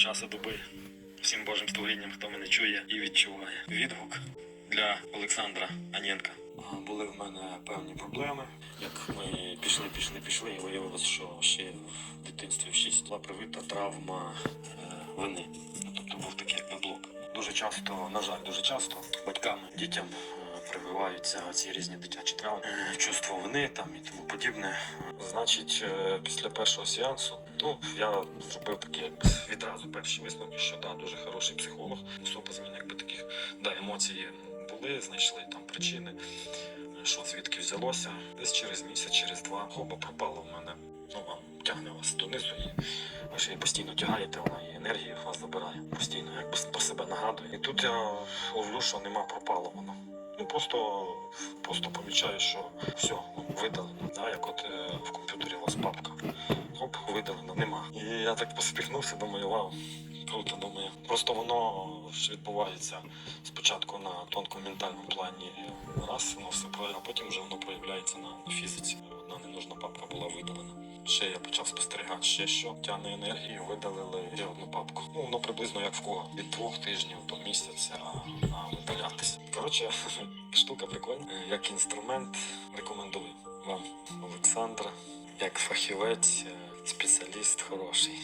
часу доби. Всім Божим створінням, хто мене чує і відчуває. Відгук для Олександра Анєнка. Були в мене певні проблеми. Як ми пішли, пішли, пішли, і виявилось, що ще в дитинстві в 6 була привита травма е, вини. Ну, Тобто був такий якби блок. Дуже часто, на жаль, дуже часто батькам, дітям е, прививаються ці різні дитячі травми, е, чувство вини там і тому подібне. Значить, е, після першого сеансу, ну я зробив такі відразу перші висновки, що да, дуже хороший психолог. Особа змін якби таких да, емоції були, знайшли там причини, що звідки взялося. Десь через місяць, через два хоба пропало в мене. Ну, вам тягне вас донизу і ви ж її постійно тягаєте, вона і енергію вас забирає. Постійно якби про себе нагадує. І тут я ловлю, що нема пропало воно. Ну просто, просто помічаю, що все, видалено. Да, як от е, в комп'ютері у вас папка. Хоп, видалено, нема. І я так посміхнувся, думаю, вау, круто, думаю. Просто воно відбувається спочатку на тонкому ментальному плані. Раз воно все а потім вже воно проявляється на, на фізиці. Одна ненужна папка була видалена. Ще я почав спостерігати, ще що тяне енергію, видалили ще одну папку. Ну, воно приблизно як в кого. Від двох тижнів до місяця видалятися. Коротше, штука прикольна. Е, Як інструмент рекомендую вам Олександра, як фахівець, е, спеціаліст хороший.